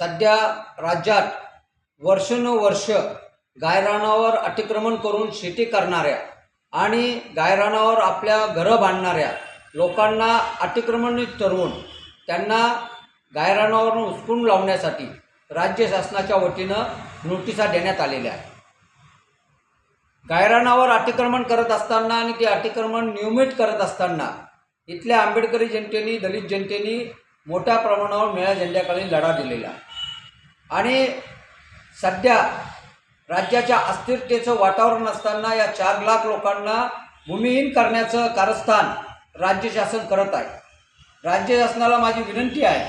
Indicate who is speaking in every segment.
Speaker 1: सध्या राज्यात वर्षानुवर्ष गायरानावर अतिक्रमण करून शेती करणाऱ्या आणि गायरानावर आपल्या घरं बांधणाऱ्या लोकांना अतिक्रमणित ठरवून त्यांना गायरानावरून उचकून लावण्यासाठी राज्य शासनाच्या वतीनं नोटिसा देण्यात आलेल्या आहे गायरानावर अतिक्रमण करत असताना आणि ते अतिक्रमण नियमित करत असताना इथल्या आंबेडकरी जनतेने दलित जनतेने मोठ्या प्रमाणावर मेळा झेंड्याखाली लढा दिलेला आहे. आणि सध्या राज्याच्या अस्थिरतेचं वातावरण असताना या चार लाख लोकांना भूमिहीन करण्याचं कारस्थान राज्य शासन करत आहे. राज्य शासनाला माझी विनंती आहे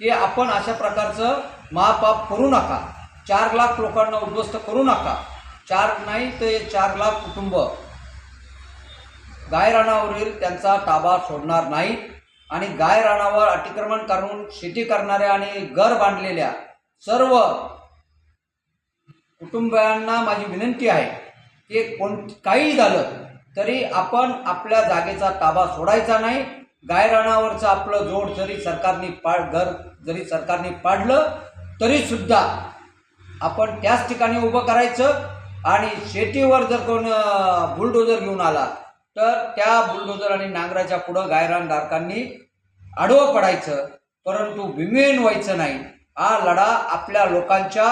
Speaker 1: की आपण अशा प्रकारचं महापाप करू नका. चार लाख लोकांना उद्ध्वस्त करू नका. चार नाही ते चार लाख कुटुंब गायरानावरील त्यांचा ताबा सोडणार नाही आणि गायरानावर अतिक्रमण करून शेती करणाऱ्या आणि घर बांधलेल्या सर्व कुटुंबियांना माझी विनंती आहे की कोण काही झालं तरी आपण आपल्या जागेचा ताबा सोडायचा नाही. गायरानावरचं आपलं जोड जरी सरकारने पाड घर जरी सरकारने पाडलं तरीसुद्धा आपण त्याच ठिकाणी उभं करायचं आणि शेतीवर जर कोण बुलडोजर घेऊन आला तर त्या बुलडोजर आणि नांगराच्या पुढं गायरानधारकांनी आडवं पडायचं परंतु विमेन व्हायचं नाही. हा लढा आपल्या लोकांच्या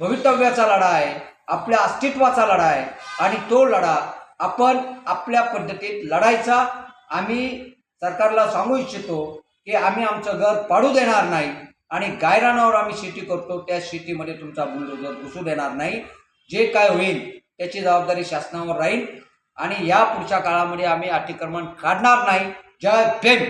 Speaker 1: भवितव्याचा लढा आहे आपल्या अस्तित्वाचा लढा आहे आणि तो लढा आपण आपल्या पद्धतीत लढायचा. आम्ही सरकारला सांगू इच्छितो की आम्ही आमचं घर पाडू देणार नाही आणि गायरानावर आम्ही शेती करतो त्या शेतीमध्ये तुमचा बुलडोजर घुसू देणार नाही. जे काय होईल त्याची जबाबदारी शासनावर राहील आणि या पुढच्या काळामध्ये आम्ही अतिक्रमण काढणार नाही. जय भीम!